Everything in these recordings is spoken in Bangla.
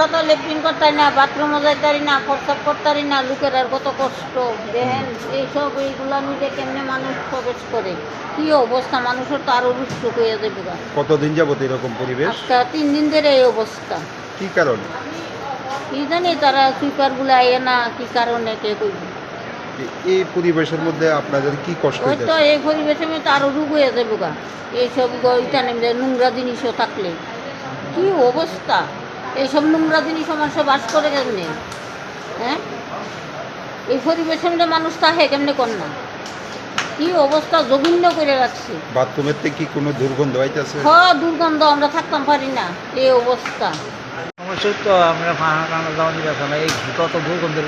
আমরা তো লেট্রিন করতারি না বাথরুমও যাইতারি না প্রস্রাব করতারি না লোকের আর কত কষ্ট। দেখেন এইসব এইগুলা নিয়ে কেমনে মানুষ প্রবেশ করে? কি অবস্থা? মানুষের তো আরও রুষ্ট হয়ে যাবে। কতদিন যাবত এরকম পরিবেশ? আজকে তিন দিন ধরে এই অবস্থা। কি কারণে? কি জানি তারা সুইপারগুলা আইয়ে না কি কারণে কে কইবে? এই পরিবেশের মধ্যে আপনাদের কি কষ্ট ওই তো এই পরিবেশের মধ্যে আরও রোগ হয়ে যাবে গা। এইসব ইটা নেমে নোংরা জিনিসও থাকলে। কি অবস্থা? এইসব নোংরা জিনিস মানুষ বাস করে কেমনে? হ্যাঁ? এই পরিবেশের মধ্যে মানুষ থাকে কেমনে কর না? কি অবস্থা জঘন্য করে রাখছি। বাথরুমের থেকে কি কোনো দুর্গন্ধ হইতেছে হ দুর্গন্ধ আমরা থাকতাম পারি না। এই অবস্থা। তো আমরা যাওয়া এই দুর্গন্ধের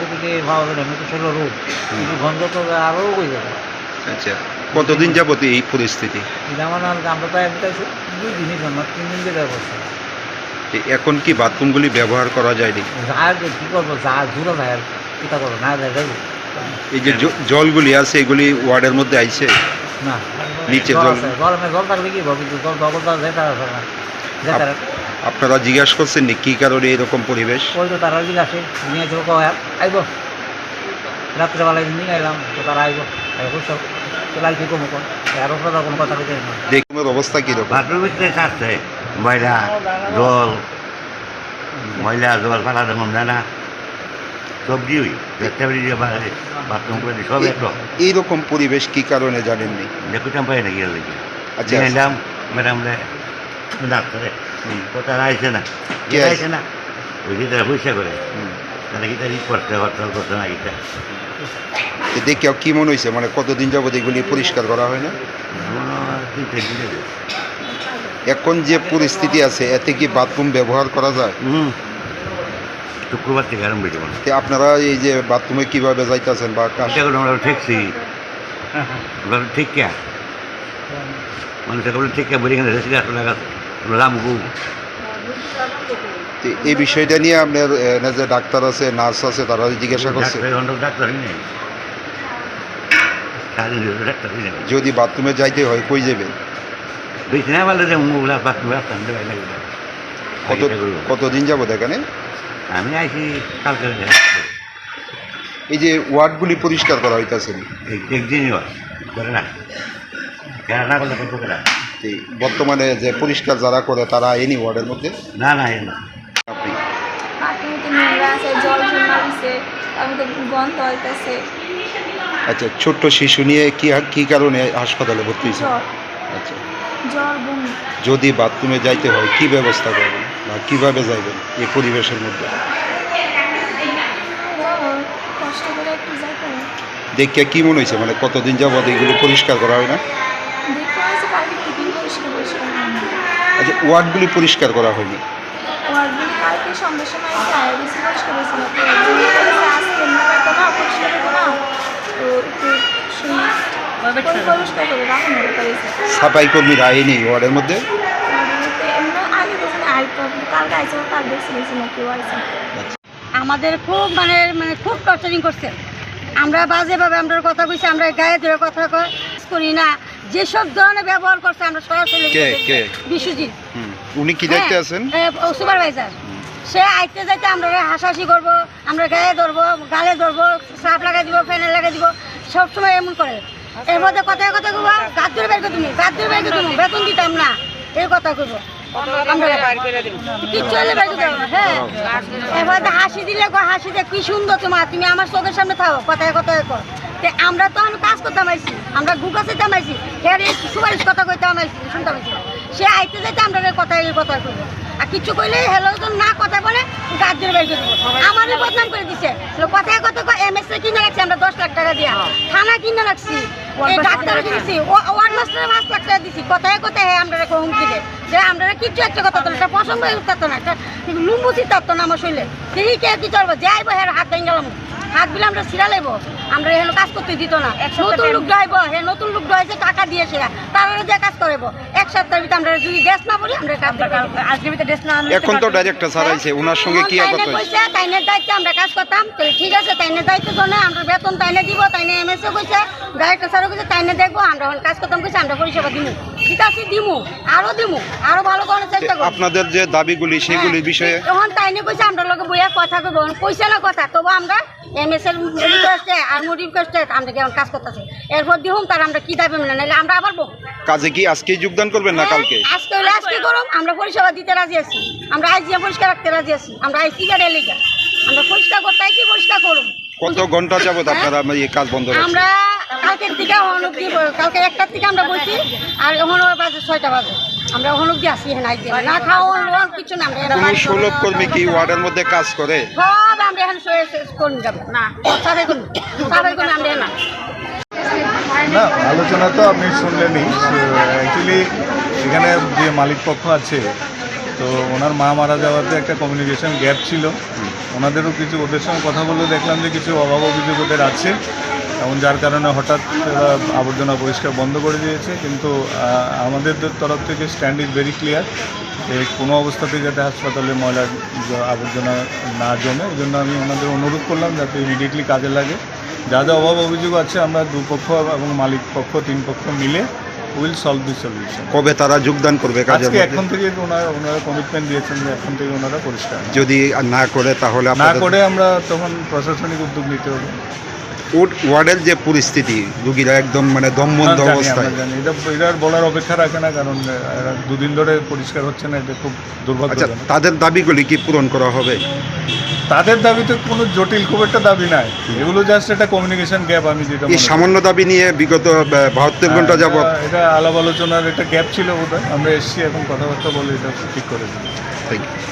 ভালো আমি তো ছিল রোগ। কিন্তু গন্ধ তো আরও হয়ে যাবে। আচ্ছা কতদিন যাবত এই পরিস্থিতি? যেমন আমরা তো দুই দিনই জন্য তিন দিন অবস্থা এ এখন কি বাথরুমগুলি ব্যবহার করা যায়নি কী করব যা জুড়ে যায় করব না এই যে জলগুলি আছে এগুলি ওয়ার্ডের মধ্যে আইছে না নিচে জল জল- থাকলে কি কিন্তু জল না আপনারা জিজ্ঞাসা করছেন নি কি কারণে এরকম পরিবেশ ওই তো তারা দিলে আসে নিয়ে চলো কয় আইব রাত্রেবেলায় নিয়ে আইলাম তো তারা আইব বুঝছ চলে ওপরে কোনো কথা কইতে অবস্থা কীরকম বাথরুমের ময়লা জল ময়লা জল ফালা না সবজি বাথরুম করে দিই, সব একরকম। এইরকম পরিবেশ কি কারণে জানেননি? দেখতাম পাই না গিয়ে দেখি আচ্ছা এলাম ম্যাডাম ডাক্তারে আইসে না। কে আইছে? না? ওই যে তারা পয়সা করে। তারা কি তারা করতে হরতাল করতে না গিয়ে তো কি মনে হয়েছে মানে কতদিন যাবত এগুলি পরিষ্কার করা হয় না? এখন যে পরিস্থিতি আছে এতে কি বাথরুম ব্যবহার করা যায়? শুক্রবার থেকে আরম্ভ হয়েছে আপনারা এই যে বাথরুমে কীভাবে যাইতেছেন বা আমরা ঠেকছি। ঠিক কে মানুষের বলে ঠিক কে বলি এখানে রেসি গাছ লাগাচ্ছে রাম গু তো এই বিষয়টা নিয়ে আপনার যে ডাক্তার আছে নার্স আছে তারা জিজ্ঞাসা করছে। ডাক্তার ডাক্তারই নেই যদি বাথরুমে যাইতে হয় কই যাবেন যে মুগুলা লাগে কত কতদিন যাবত এখানে আমি আইছি কালকে এই যে ওয়ার্ডগুলি পরিষ্কার করা হইতাছে একদিনই হয় করে না কেন না করলে করব কেনা বর্তমানে যে পরিষ্কার যারা করে তারা এনি ওয়ার্ডের মধ্যে না না এ না আছে আচ্ছা ছোট্ট শিশু নিয়ে কি কি কারণে হাসপাতালে ভর্তি হয়েছে আচ্ছা যদি বাথরুমে যাইতে হয় কি ব্যবস্থা করবেন? বা কীভাবে যাইবেন এই পরিবেশের মধ্যে? দেখিয়া কি মনে হয়েছে? মানে কতদিন যাবত এগুলি পরিষ্কার করা হয় না? আচ্ছা ওয়ার্ডগুলি পরিষ্কার করা হয়নি? তো সাফাই কর্মীরা আইনি ওয়ার্ডের মধ্যে? এমনি আগে দেখুন আইতো কালকে আইসে কাল দেখছি দেখছি না কেউ আইসে আমাদের খুব মানে মানে খুব টর্চারিং করছে। আমরা বাজেভাবে আমরা কথা কইছি আমরা গায়ে ধরে কথা কই করি না। যেসব ধরনের ব্যবহার করছে আমরা সরাসরি কে কে? বিশ্বজিৎ উনি কি দেখতে হ্যাঁ, আছেন? সুপারভাইজার সে আইতে যাইতে আমরা হাসাহাসি করব আমরা গায়ে ধরবো গালে ধরবো সাপ লাগাই দিব ফ্যানে লাগাই দিব সবসময় এমন করে। এর মধ্যে কথায় কথা কইবা গাছ ধরে বের করে তুমি গাছ ধরে বের করে তুমি বেতন দিতাম না এই কথা কব কিচ্ছু হলে বের করে হ্যাঁ। এবার হাসি দিলে হাসি দে কি সুন্দর তোমার তুমি আমার চোখের সামনে থাকো কথায় কথায় কর আমরা তো আমি কাজ করতাম আইছি আমরা ঘুকাতে আইছি হ্যাঁ সুপারিশ কথা কইতাম আইছি শুনতাম সে আইতে যাইতে আমরা কথা এই কথা করব আর কিছু কইলে হেলো না কথা বলে গাছ ধরে বের করে দেবো। আমারই বদনাম করে দিছে। কথায় কথা এম এস কিনে রাখছি আমরা দশ লাখ টাকা দিয়া। থানা কিনে রাখছি ডাক্তার কিনেছি ওয়ার্ড মাস্টারে পাঁচ লাখ টাকা দিছি। কথায় কথায় হ্যাঁ আমরা হুম দিকে যে আমরা কিচ্ছু একটা কথা তো না, একটা পছন্দ করতো না। একটা লুম্বুচি থাকতো না আমার শরীরে। সেই কে কি করব যে আইবো হ্যাঁ হাত ভেঙে গেলাম। হাত বিলে আমরা ছিঁড়া লেবো। আমরা এখানে কাজ করতে দিত না। নতুন লোক হে নতুন লোক টাকা দিয়ে সেরা তারা যে কাজ করব। এক সপ্তাহের ভিতরে আমরা যদি ড্রেস না পড়ি আমরা কাজ আজকের ভিতরে ড্রেস না এখন তো ডাইরেক্টর ছাড়াইছে ওনার সঙ্গে কি কথা তাইনের দায়িত্বে আমরা কাজ করতাম। তো ঠিক আছে তাইনের দায়িত্ব জন্য আমরা বেতন তাইনে দিব তাইনে এমএসও কইছে। ডাইরেক্টর স্যারও কইছে তাইনে দেখব আমরা এখন কাজ করতাম কইছে আমরা পরিষেবা দিমু। ঠিক আছে দিমু আরও দিমু আরও ভালো করার চেষ্টা করব। আপনাদের যে দাবিগুলি সেগুলির বিষয়ে এখন তাইনে কইছে আমরা লগে বইয়া কথা কইব। কইছে না কথা তবু আমরা এমএস এর রিকোয়েস্টে আর মোর রিকোয়েস্টে আমরা কেমন কাজ করতেছি। এরপর দিহুম তার আমরা কি দাবি আমরা আবার বলব কাজে কি আজকেই যোগদান করবেন না কালকে? হ্যাঁ, আজকে হলে আজকে করুন আমরা পরিষেবা দিতে রাজি আছি। আমরা আইজিয়া পরিষ্কার রাখতে রাজি আছি। আমরা আইসি গাড়ি আমরা পরিষ্কার করতে আইছি পরিষ্কার করুন কত ঘণ্টা যাবত আপনারা এই কাজ বন্ধ আমরা কালকের থেকে কালকে একটার থেকে আমরা বসি আর এখন বাজে ছয়টা বাজে। আমরা এখন অব্দি আসি হ্যাঁ আইজিয়া না খাওয়া লোন কিছু না আমরা এরা কোন বাড়ি সুলভ কর্মী কি ওয়ার্ডের মধ্যে কাজ করে? সব আমরা এখন করুন যাব। না আমরা আলোচনা তো আপনি শুনলেনই। অ্যাকচুয়ালি এখানে যে মালিক পক্ষ আছে তো ওনার মা মারা যাওয়াতে একটা কমিউনিকেশন গ্যাপ ছিল। ওনাদেরও কিছু ওদের সঙ্গে কথা বলে দেখলাম যে কিছু অভাব অভিযোগ ওদের আছে। এবং যার কারণে হঠাৎ ওরা আবর্জনা পরিষ্কার বন্ধ করে দিয়েছে কিন্তু আমাদের তরফ থেকে স্ট্যান্ড ইজ ভেরি ক্লিয়ার যে কোনো অবস্থাতেই যাতে হাসপাতালে ময়লা আবর্জনা না জমে এই জন্য আমি ওনাদের অনুরোধ করলাম যাতে ইমিডিয়েটলি কাজে লাগে। যা যা অভাব অভিযোগ আছে আমরা দুপক্ষ এবং মালিক পক্ষ তিন পক্ষ মিলে উইল সলভ দি সলিউশন। কবে তারা যোগদান করবে কাজে আজকে এখন থেকে ওনারা ওনারা কমিটমেন্ট দিয়েছেন যে এখন থেকে ওনারা পরিষ্কার। যদি না করে তাহলে না করে আমরা তখন প্রশাসনিক উদ্যোগ নিতে হবে। ওয়ার্ডের যে পরিস্থিতি রুগীরা একদম মানে দমবন্ধ অবস্থায়। এটা এটা বলার অপেক্ষা রাখে না কারণ দুদিন ধরে পরিষ্কার হচ্ছে না এটা খুব আচ্ছা দুর্ভাগ্যজনক তাদের দাবিগুলি কি পূরণ করা হবে? তাদের দাবিতে কোনো জটিল খুব একটা দাবি নাই। এগুলো জাস্ট একটা কমিউনিকেশন গ্যাপ আমি যেটা এই সামান্য দাবি নিয়ে বিগত বাহাত্তর ঘণ্টা হ্যাঁ, যাবত এটা- এটা আলাপ আলোচনার একটা গ্যাপ ছিল বোধহয়। আমরা এসছি এখন কথাবার্তা বলে এটা ঠিক করে দিই। Thank you.